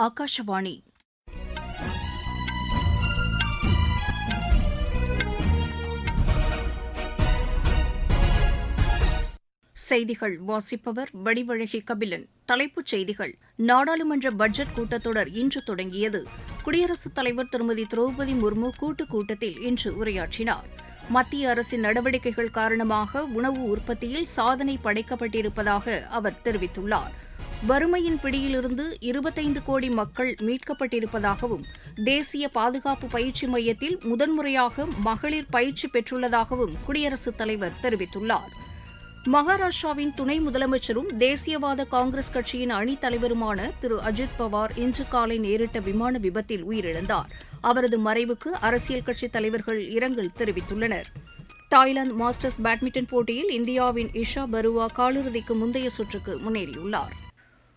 ஆகாஷவாணி செய்திகள் வாசிப்பவர் வடிவழகி கபிலன். தலைப்புச் செய்திகள். நாடாளுமன்ற பட்ஜெட் கூட்டத்தொடர் இன்று தொடங்கியது. குடியரசுத் தலைவர் திருமதி திரௌபதி முர்மு கூட்டுக் கூட்டத்தில் இன்று உரையாற்றினார். மத்திய அரசின் நடவடிக்கைகள் காரணமாக உணவு உற்பத்தியில் சாதனை படைக்கப்பட்டிருப்பதாக அவர் தெரிவித்துள்ளார். வறுமையின் பிடியிலிருந்து இருபத்தைந்து கோடி மக்கள் மீட்கப்பட்டிருப்பதாகவும் தேசிய பாதுகாப்பு பயிற்சி மையத்தில் முதன்முறையாக மகளிர் பயிற்சி பெற்றுள்ளதாகவும் குடியரசுத் தலைவர் தெரிவித்துள்ளார். மகாராஷ்டிராவின் துணை முதலமைச்சரும் தேசியவாத காங்கிரஸ் கட்சியின் அணித் தலைவருமான திரு. அஜித் பவார் இன்று காலை நேரிட்ட விமான விபத்தில் உயிரிழந்தார். அவரது மறைவுக்கு அரசியல் கட்சித் தலைவர்கள் இரங்கல் தெரிவித்துள்ளனர். தாய்லாந்து மாஸ்டர்ஸ் பேட்மிண்டன் போட்டியில் இந்தியாவின் இஷா பருவா காலிறுதிக்கு முந்தைய சுற்றுக்கு முன்னேறியுள்ளாா்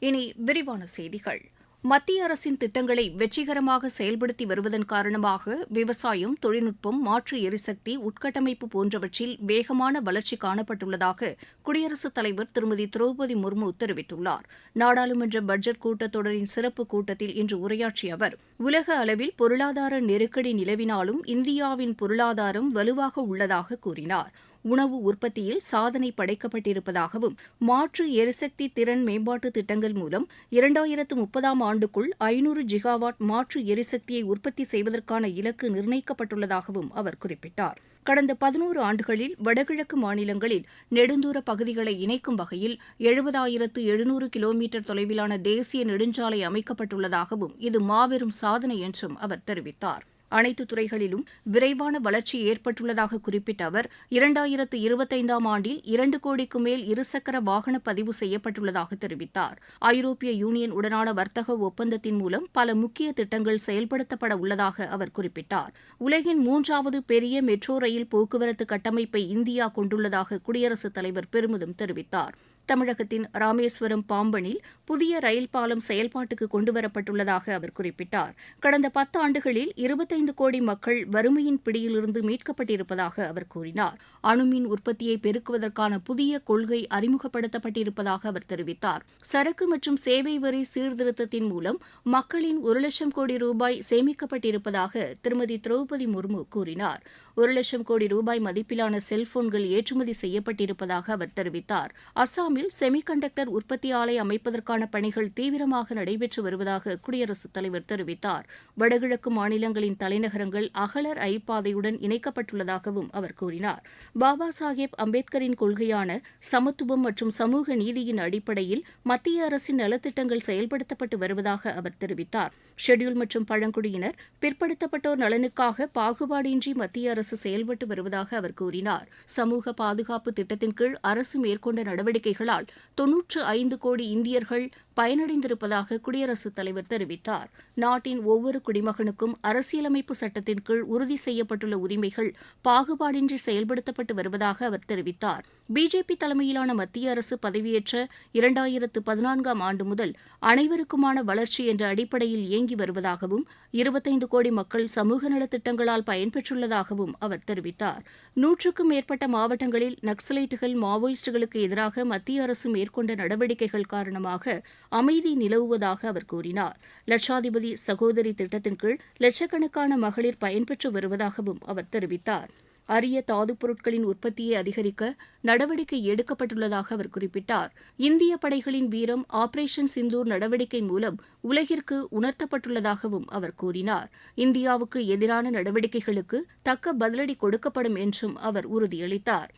இனி விரிவான செய்திகள். மத்திய அரசின் திட்டங்களை வெற்றிகரமாக செயல்படுத்தி வருவதன் காரணமாக விவசாயம் தொழில்நுட்பம் மாற்று எரிசக்தி உட்கட்டமைப்பு போன்றவற்றில் வேகமான வளர்ச்சி காணப்பட்டுள்ளதாக குடியரசுத் தலைவர் திருமதி திரௌபதி முர்மு தெரிவித்துள்ளார். நாடாளுமன்ற பட்ஜெட் கூட்டத்தொடரின் சிறப்பு கூட்டத்தில் இன்று உரையாற்றிய அவர் உலக அளவில் பொருளாதார நெருக்கடி நிலவினாலும் இந்தியாவின் பொருளாதாரம் வலுவாக உள்ளதாக கூறினார். உணவு உற்பத்தியில் சாதனை படைக்கப்பட்டிருப்பதாகவும் மாற்று எரிசக்தி திறன் மேம்பாட்டு திட்டங்கள் மூலம் இரண்டாயிரத்து முப்பதாம் ஆண்டுக்குள் ஐநூறு ஜிகாவாட் மாற்று எரிசக்தியை உற்பத்தி செய்வதற்கான இலக்கு நிர்ணயிக்கப்பட்டுள்ளதாகவும் அவர் குறிப்பிட்டார். கடந்த பதினோரு ஆண்டுகளில் வடகிழக்கு மாநிலங்களில் நெடுந்தூர பகுதிகளை இணைக்கும் வகையில் எழுபதாயிரத்து எழுநூறு கிலோமீட்டர் தொலைவிலான தேசிய நெடுஞ்சாலை அமைக்கப்பட்டுள்ளதாகவும் இது மாபெரும் சாதனை என்றும் அவர் தெரிவித்தார். அனைத்து துறைகளிலும் விரைவான வளர்ச்சி ஏற்பட்டுள்ளதாக குறிப்பிட்ட அவர் இரண்டாயிரத்து இருபத்தைந்தாம் ஆண்டில் இரண்டு கோடிக்கு மேல் இருசக்கர வாகன பதிவு செய்யப்பட்டுள்ளதாக தெரிவித்தார். ஐரோப்பிய யூனியன் உடனான வர்த்தக ஒப்பந்தத்தின் மூலம் பல முக்கிய திட்டங்கள் செயல்படுத்தப்பட உள்ளதாக அவர் குறிப்பிட்டார். உலகின் மூன்றாவது பெரிய மெட்ரோ ரயில் போக்குவரத்து கட்டமைப்பை இந்தியா கொண்டுள்ளதாக குடியரசுத் தலைவர் பெருமிதம் தெரிவித்தார். தமிழகத்தின் ராமேஸ்வரம் பாம்பனில் புதிய ரயில் பாலம் செயல்பாட்டுக்கு கொண்டுவரப்பட்டுள்ளதாக அவர் குறிப்பிட்டார். கடந்த பத்தாண்டுகளில் இருபத்தைந்து கோடி மக்கள் வறுமையின் பிடியிலிருந்து மீட்கப்பட்டிருப்பதாக அவர் கூறினார். அணுமின் உற்பத்தியை பெருக்குவதற்கான புதிய கொள்கை அறிமுகப்படுத்தப்பட்டிருப்பதாக அவர் தெரிவித்தார். சரக்கு மற்றும் சேவை வரி சீர்திருத்தத்தின் மூலம் மக்களின் ஒரு லட்சம் கோடி ரூபாய் சேமிக்கப்பட்டிருப்பதாக திருமதி திரௌபதி முர்மு கூறினார். ஒரு லட்சம் கோடி ரூபாய் மதிப்பிலான செல்போன்கள் ஏற்றுமதி செய்யப்பட்டிருப்பதாக அவர் தெரிவித்தார். அசாம் அசாமில் செமிகண்டக்டர் உற்பத்தி ஆலை அமைப்பதற்கான பணிகள் தீவிரமாக நடைபெற்று வருவதாக குடியரசுத் தலைவர் தெரிவித்தார். வடகிழக்கு மாநிலங்களின் தலைநகரங்கள் அகலர் ஐப்பாதையுடன் இணைக்கப்பட்டுள்ளதாகவும் அவர் கூறினார். பாபா சாஹேப் அம்பேத்கரின் கொள்கையான சமத்துவம் மற்றும் சமூக நீதியின் அடிப்படையில் மத்திய அரசின் நலத்திட்டங்கள் செயல்படுத்தப்பட்டு வருவதாக அவர் தெரிவித்தார். ஷெட்யூல் மற்றும் பழங்குடியினர் பிற்படுத்தப்பட்டோர் நலனுக்காக பாகுபாடின்றி மத்திய அரசு செயல்பட்டு வருவதாக அவர் கூறினார். சமூக பாதுகாப்பு திட்டத்தின் கீழ் அரசு மேற்கொண்ட நடவடிக்கைகள் நடவடிக்கைகளால் தொன்னூற்று ஐந்து கோடி இந்தியர்கள் பயனடைந்திருப்பதாக குடியரசுத் தலைவர் தெரிவித்தார். நாட்டின் ஒவ்வொரு குடிமகனுக்கும் அரசியலமைப்பு சட்டத்தின் கீழ் உறுதி செய்யப்பட்டுள்ள உரிமைகள் பாகுபாடின்றி செயல்படுத்தப்பட்டு வருவதாக அவர் தெரிவித்தார். பிஜேபி தலைமையிலான மத்திய அரசு பதவியேற்ற இரண்டாயிரத்து பதினான்காம் ஆண்டு முதல் அனைவருக்குமான வளர்ச்சி என்ற அடிப்படையில் இயங்கி வருவதாகவும் இருபத்தைந்து கோடி மக்கள் சமூக நலத்திட்டங்களால் பயன்பெற்றுள்ளதாகவும் அவர் தெரிவித்தார். நூற்றுக்கும் மேற்பட்ட மாவட்டங்களில் நக்சலைட்டுகள் மாவோயிஸ்டுகளுக்கு எதிராக மத்திய அரசு மேற்கொண்ட நடவடிக்கைகள் காரணமாக அமைதி நிலவுவதாக அவர் கூறினார். லட்சாதிபதி சகோதரி திட்டத்தின் கீழ் லட்சக்கணக்கான மகளிர் பயன்பெற்று வருவதாகவும் அவர் தெரிவித்தார். அரிய தாதுப் பொருட்களின் உற்பத்தியை அதிகரிக்க நடவடிக்கை எடுக்கப்பட்டுள்ளதாக அவர் குறிப்பிட்டார். இந்திய படைகளின் வீரம் ஆபரேஷன் சிந்தூர் நடவடிக்கை மூலம் உலகிற்கு உணர்த்தப்பட்டுள்ளதாகவும் அவர் கூறினார். இந்தியாவுக்கு எதிரான நடவடிக்கைகளுக்கு தக்க பதிலடி கொடுக்கப்படும் என்றும் அவர் உறுதியளித்தார்.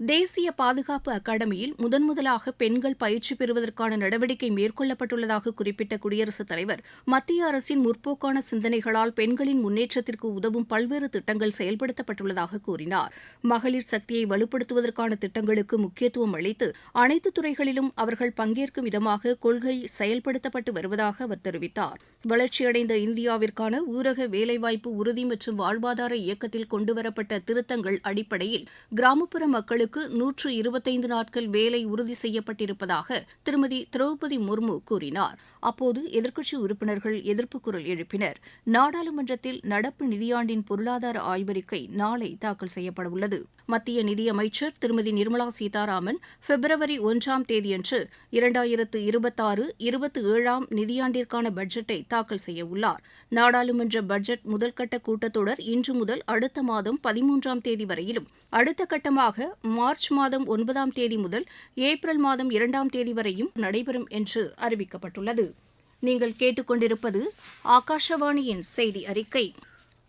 தேசிய பாதுகாப்பு அகாடமியில் முதன்முதலாக பெண்கள் பயிற்சி பெறுவதற்கான நடவடிக்கை மேற்கொள்ளப்பட்டுள்ளதாக குறிப்பிட்ட குடியரசுத் தலைவர் மத்திய அரசின் முற்போக்கான சிந்தனைகளால் பெண்களின் முன்னேற்றத்திற்கு உதவும் பல்வேறு திட்டங்கள் செயல்படுத்தப்பட்டுள்ளதாக கூறினார். மகளிர் சக்தியை வலுப்படுத்துவதற்கான திட்டங்களுக்கு முக்கியத்துவம் அளித்து அனைத்து துறைகளிலும் அவர்கள் பங்கேற்கும் விதமாக கொள்கை செயல்படுத்தப்பட்டு வருவதாக அவர் தெரிவித்தார். வளர்ச்சியடைந்த இந்தியாவிற்கான ஊரக வேலைவாய்ப்பு உறுதி மற்றும் வாழ்வாதார இயக்கத்தில் கொண்டுவரப்பட்ட திருத்தங்கள் அடிப்படையில் கிராமப்புற மக்களுக்கு பெண்களுக்கு நூற்று இருபத்தைந்து நாட்கள் வேலை உறுதி செய்யப்பட்டிருப்பதாக திருமதி திரௌபதி முர்மு கூறினார். அப்போது எதிர்க்கட்சி உறுப்பினர்கள் எதிர்ப்பு குரல் எழுப்பினர். நாடாளுமன்றத்தில் நடப்பு நிதியாண்டின் பொருளாதார ஆய்வறிக்கை நாளை தாக்கல் செய்யப்படவுள்ளது. மத்திய நிதியமைச்சர் திருமதி நிர்மலா சீதாராமன் பிப்ரவரி ஒன்றாம் தேதியன்று இரண்டாயிரத்து இருபத்தாறு இருபத்தி ஏழாம் நிதியாண்டிற்கான பட்ஜெட்டை தாக்கல் செய்யவுள்ளார். நாடாளுமன்ற பட்ஜெட் முதல்கட்ட கூட்டத்தொடர் இன்று முதல் அடுத்த மாதம் பதிமூன்றாம் தேதி வரையிலும் அடுத்த கட்டமாக மார்ச் மாதம் ஒன்பதாம் தேதி முதல் ஏப்ரல் மாதம் இரண்டாம் தேதி வரையும் நடைபெறும் என்று அறிவிக்கப்பட்டுள்ளது. நீங்கள் கேட்டுக்கொண்டிருப்பது ஆகாஷவாணியின் செய்தி அறிக்கை.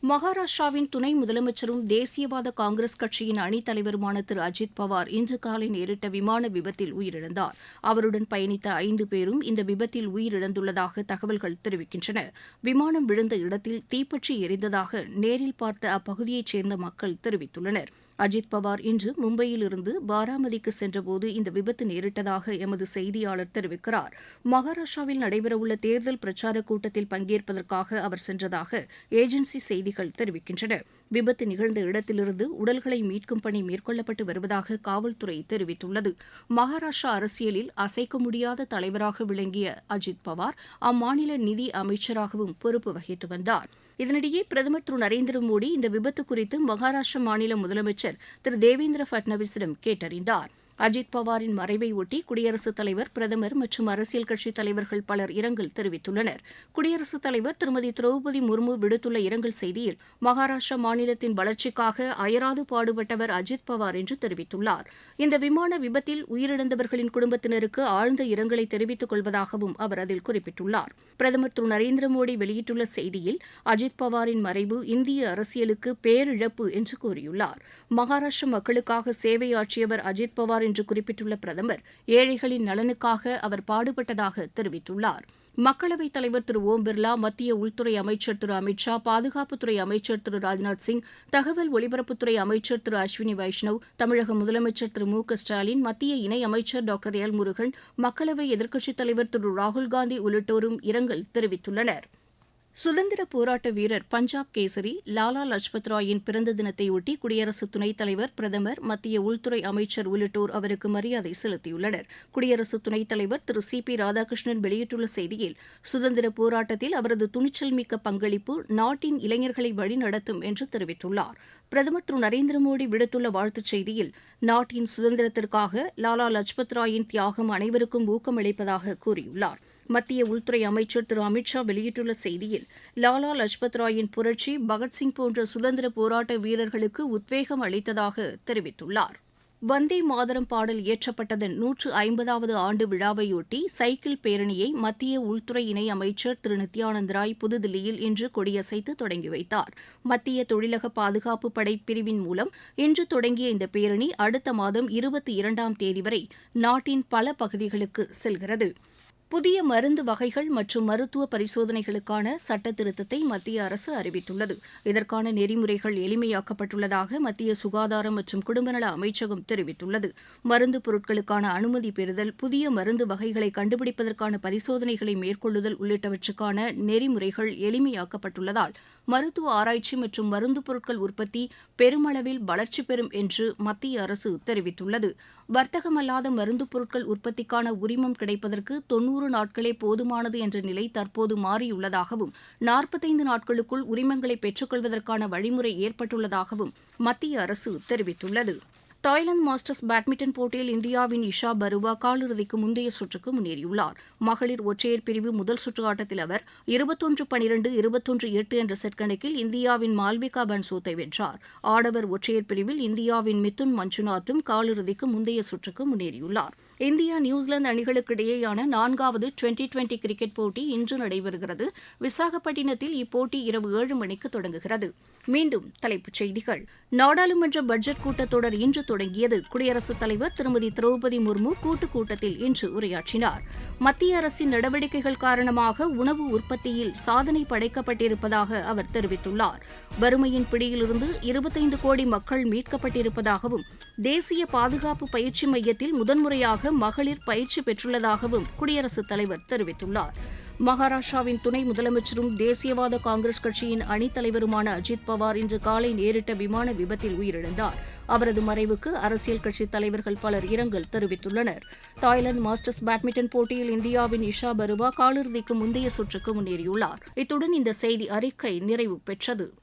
மகாராஷ்டிராவின் துணை முதலமைச்சரும் தேசியவாத காங்கிரஸ் கட்சியின் அணித் தலைவருமான திரு அஜித் பவார் இன்று காலை நேரிட்ட விமான விபத்தில் உயிரிழந்தார். அவருடன் பயணித்த ஐந்து பேரும் இந்த விபத்தில் உயிரிழந்துள்ளதாக தகவல்கள் தெரிவிக்கின்றன. விமானம் விழுந்த இடத்தில் தீப்பற்றி எரிந்ததாக நேரில் பார்த்த அப்பகுதியைச் சேர்ந்த மக்கள் தெரிவித்துள்ளனர். அஜித் பவார் இன்று மும்பையிலிருந்து பாராமதிக்கு சென்றபோது இந்த விபத்து நேரிட்டதாக எமது செய்தியாளர் தெரிவிக்கிறார். மகாராஷ்டிராவில் நடைபெறவுள்ள தேர்தல் பிரச்சார கூட்டத்தில் பங்கேற்பதற்காக அவர் சென்றதாக ஏஜென்சி செய்திகள் தெரிவிக்கின்றன. விபத்து நிகழ்ந்த இடத்திலிருந்து உடல்களை மீட்கும் பணி மேற்கொள்ளப்பட்டு வருவதாக காவல்துறை தெரிவித்துள்ளது. மகாராஷ்டிரா அரசியலில் அசைக்க முடியாத தலைவராக விளங்கிய அஜித் பவார் அம்மாநில நிதி அமைச்சராகவும் பொறுப்பு வகித்து வந்தார். இதனிடையே பிரதமர் திரு நரேந்திர மோடி இந்த விபத்து குறித்து மகாராஷ்டிர மாநில முதலமைச்சர் திரு தேவேந்திர பட்னாவிஸிடம் கேட்டறிந்தார். அஜித் பவாரின் மறைவை ஒட்டி குடியரசுத் தலைவர் பிரதமர் மற்றும் அரசியல் கட்சித் தலைவர்கள் பலர் இரங்கல் தெரிவித்துள்ளனர். குடியரசுத் தலைவர் திருமதி திரௌபதி முர்மு விடுத்துள்ள இரங்கல் செய்தியில் மகாராஷ்டிரா மாநிலத்தின் வளர்ச்சிக்காக அயராது பாடுபட்டவர் அஜித் பவார் என்று தெரிவித்துள்ளார். இந்த விமான விபத்தில் உயிரிழந்தவர்களின் குடும்பத்தினருக்கு ஆழ்ந்த இரங்கலை தெரிவித்துக் கொள்வதாகவும் அவர் அதில் குறிப்பிட்டுள்ளார். பிரதமர் திரு. நரேந்திர மோடி வெளியிட்டுள்ள செய்தியில் அஜித் பவாரின் மறைவு இந்திய அரசியலுக்கு பேரிழப்பு என்று கூறியுள்ளார். மகாராஷ்டிர மக்களுக்காக சேவையாற்றியவர் அஜித் பவாரின் என்று குறிப்பிட்டுள்ள பிரதமர் ஏழைகளின் நலனுக்காக அவர் பாடுபட்டதாக தெரிவித்துள்ளார். மக்களவைத் தலைவர் திரு ஓம் பிர்லா மத்திய உள்துறை அமைச்சர் திரு அமித் ஷா பாதுகாப்புத்துறை அமைச்சர் திரு ராஜ்நாத் சிங் தகவல் ஒலிபரப்புத்துறை அமைச்சர் திரு அஸ்வினி வைஷ்ணவ் தமிழக முதலமைச்சர் திரு மு க ஸ்டாலின் மத்திய இணையமைச்சர் டாக்டர் எல் முருகன் மக்களவை எதிர்க்கட்சித் தலைவர் திரு ராகுல்காந்தி உள்ளிட்டோரும் இரங்கல் தெரிவித்துள்ளனா் சுதந்திர போராட்ட வீரர் பஞ்சாப் கேசரி லாலா லஜ்பத் ராயின் பிறந்த தினத்தையொட்டி குடியரசு துணைத் தலைவர் பிரதமர் மத்திய உள்துறை அமைச்சர் உள்ளிட்டோர் அவருக்கு மரியாதை செலுத்தியுள்ளனர். குடியரசு துணைத் தலைவர் திரு சி பி ராதாகிருஷ்ணன் வெளியிட்டுள்ள செய்தியில் சுதந்திர போராட்டத்தில் அவரது துணிச்சல் மிக்க பங்களிப்பு நாட்டின் இளைஞர்களை வழிநடத்தும் என்று தெரிவித்துள்ளார். பிரதமர் திரு நரேந்திர மோடி விடுத்துள்ள வாழ்த்துச் செய்தியில் நாட்டின் சுதந்திரத்திற்காக லாலா லஜ்பத் ராயின் தியாகம் அனைவருக்கும் ஊக்கமளிப்பதாக கூறியுள்ளார். மத்திய உள்துறை அமைச்சர் திரு. அமித் ஷா வெளியிட்டுள்ள செய்தியில் லாலா லஜ்பத் ராயின் புரட்சி பகத்சிங் போன்ற சுதந்திர போராட்ட வீரர்களுக்கு உத்வேகம் அளித்ததாக தெரிவித்துள்ளார். வந்தே மாதரம் பாடல் இயற்றப்பட்டதன் நூற்று ஐம்பதாவது ஆண்டு விழாவையொட்டி சைக்கிள் பேரணியை மத்திய உள்துறை இணை அமைச்சர் திரு. நித்யானந்த் ராய் புதுதில்லியில் இன்று கொடியசைத்து தொடங்கி வைத்தார். மத்திய தொழிலக பாதுகாப்பு படை பிரிவின் மூலம் இன்று தொடங்கிய இந்த பேரணி அடுத்த மாதம் இருபத்தி இரண்டாம் தேதி வரை நாட்டின் பல பகுதிகளுக்கு செல்கிறது. புதிய மருந்து வகைகள் மற்றும் மருத்துவ பரிசோதனைகளுக்கான சட்ட திருத்தத்தை மத்திய அரசு அறிவித்துள்ளது. இதற்கான நெறிமுறைகள் எளிமையாக்கப்பட்டுள்ளதாக மத்திய சுகாதாரம் மற்றும் குடும்பநல அமைச்சகம் தெரிவித்துள்ளது. மருந்து பொருட்களுக்கான அனுமதி பெறுதல் புதிய மருந்து வகைகளை கண்டுபிடிப்பதற்கான பரிசோதனைகளை மேற்கொள்ளுதல் உள்ளிட்டவற்றுக்கான நெறிமுறைகள் எளிமையாக்கப்பட்டுள்ளதால் மருத்துவ ஆராய்ச்சி மற்றும் மருந்து பொருட்கள் உற்பத்தி பெருமளவில் வளர்ச்சி பெறும் என்று மத்திய அரசு தெரிவித்துள்ளது. வர்த்தகமல்லாத மருந்து பொருட்கள் உற்பத்திக்கான உரிமம் கிடைப்பதற்கு தொன்னூறு நாட்களே போதுமானது என்ற நிலை தற்போது மாறியுள்ளதாகவும் நாற்பத்தைந்து நாட்களுக்குள் உரிமங்களை பெற்றுக்கொள்வதற்கான வழிமுறை ஏற்பட்டுள்ளதாகவும் மத்திய அரசு தெரிவித்துள்ளது. தாய்லாந்து மாஸ்டர்ஸ் பேட்மிண்டன் போட்டியில் இந்தியாவின் இஷா பருவா காலிறுதிக்கு முந்தைய சுற்றுக்கு முன்னேறியுள்ளார். மகளிர் ஒற்றையர் பிரிவு முதல் சுற்று ஆட்டத்தில் அவர் இருபத்தொன்று பனிரெண்டு இருபத்தொன்று எட்டு என்ற செட் கணக்கில் இந்தியாவின் மால்விகா பன்சோத்தை வென்றார். ஆடவர் ஒற்றையர் பிரிவில் இந்தியாவின் மிதுன் மஞ்சுநாத்தும் காலிறுதிக்கு முந்தைய சுற்றுக்கு முன்னேறியுள்ளார். இந்தியா நியூசிலாந்து அணிகளுக்கு இடையேயான நான்காவது டுவெண்டி டுவெண்டி கிரிக்கெட் போட்டி இன்று நடைபெறுகிறது. விசாகப்பட்டினத்தில் இப்போட்டி இரவு ஏழு மணிக்கு தொடங்குகிறது. மீண்டும் தலைப்புச் செய்திகள். நாடாளுமன்ற பட்ஜெட் கூட்டத்தொடர் இன்று தொடங்கியது. குடியரசுத் தலைவர் திருமதி திரௌபதி முர்மு கூட்டுக் கூட்டத்தில் இன்று உரையாற்றினார். மத்திய அரசின் நடவடிக்கைகள் காரணமாக உணவு உற்பத்தியில் சாதனை படைக்கப்பட்டிருப்பதாக அவர் தெரிவித்துள்ளார். வறுமையின் பிடியிலிருந்து இருபத்தைந்து கோடி மக்கள் மீட்கப்பட்டிருப்பதாகவும் தேசிய பாதுகாப்பு பயிற்சி மையத்தில் முதன்முறையாக மகளிர் பயிற்சி பெற்றுள்ளதாகவும் குடியரசுத் தலைவர் தெரிவித்துள்ளார். மகாராஷ்டிராவின் துணை முதலமைச்சரும் தேசியவாத காங்கிரஸ் கட்சியின் அணித் தலைவருமான அஜித் பவார் இன்று காலை நேரிட்ட விமான விபத்தில் உயிரிழந்தார். அவரது மறைவுக்கு அரசியல் கட்சித் தலைவர்கள் பலர் இரங்கல் தெரிவித்துள்ளனர். தாய்லாந்து மாஸ்டர்ஸ் பேட்மிண்டன் போட்டியில் இந்தியாவின் இஷா பருவா காலிறுதிக்கு முந்தைய சுற்றுக்கு முன்னேறியுள்ளார். இத்துடன் இந்த செய்தி அறிக்கை நிறைவு பெற்றது.